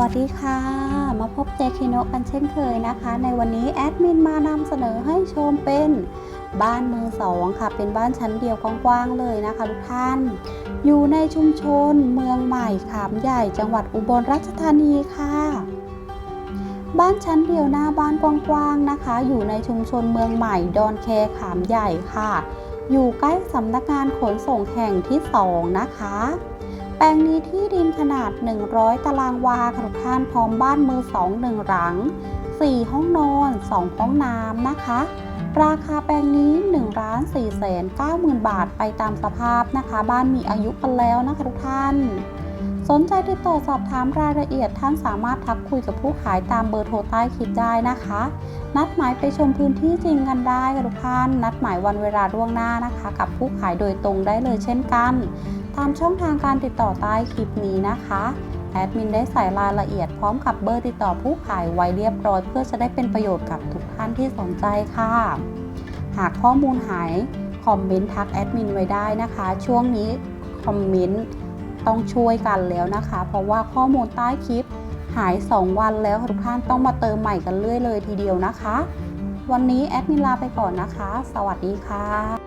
วัสดีค่ะ มาพบเจคิโนกันเช่นเคยนะคะ ในวันนี้แอดมินมานำเสนอให้ชมเป็นบ้านมือสองค่ะ เป็นบ้านชั้นเดียวกว้างๆเลยนะคะทุกท่าน อยู่ในชุมชนเมืองใหม่ขามใหญ่จังหวัดอุบลราชธานีค่ะ บ้านชั้นเดียวหน้าบ้านกว้างๆนะคะ อยู่ในชุมชนเมืองใหม่ดอนแคขามใหญ่ค่ะ อยู่ใกล้สำนักงานขนส่งแห่งที่ 2 นะคะ ลงนี้ที่ดินขนาด 100 ตารางวาค่ะทุกท่านพร้อมบ้านมือ2 1หลัง 4 ห้องนอน 2 ห้องน้ำนะคะ ราคาแปลงนี้1ล้าน4แสน9 0,000 บาทไปตามสภาพนะคะ บ้านมีอายุกันแล้วนะคะทุกท่าน สนใจติดต่อสอบถามรายละเอียดท่านสามารถทักคุยกับผู้ขายตามเบอร์โทรใต้คลิปได้นะคะ นัดหมายไปชมพื้นที่จริงกันได้ค่ะทุกท่าน นัดหมายวันเวลาล่วงหน้านะคะ กับผู้ขายโดยตรงได้เลยเช่นกัน ตามช่องทางการติดต่อใต้คลิปนี้นะคะแอดมินได้ใส่รายละเอียดพร้อมกับเบอร์ติดต่อผู้ขายไว้เรียบร้อย เพื่อจะได้เป็นประโยชน์กับทุกท่านที่สนใจค่ะ หากข้อมูลหายคอมเมนต์ทักแอดมินไว้ได้นะคะ ช่วงนี้คอมเมนต์ต้องช่วยกันแล้วนะคะ เพราะว่าข้อมูลใต้คลิปหาย 2 วันแล้วทุกท่านต้องมาเติมใหม่กันเรื่อยเลยทีเดียวนะคะ วันนี้แอดมินลาไปก่อนนะคะ สวัสดีค่ะ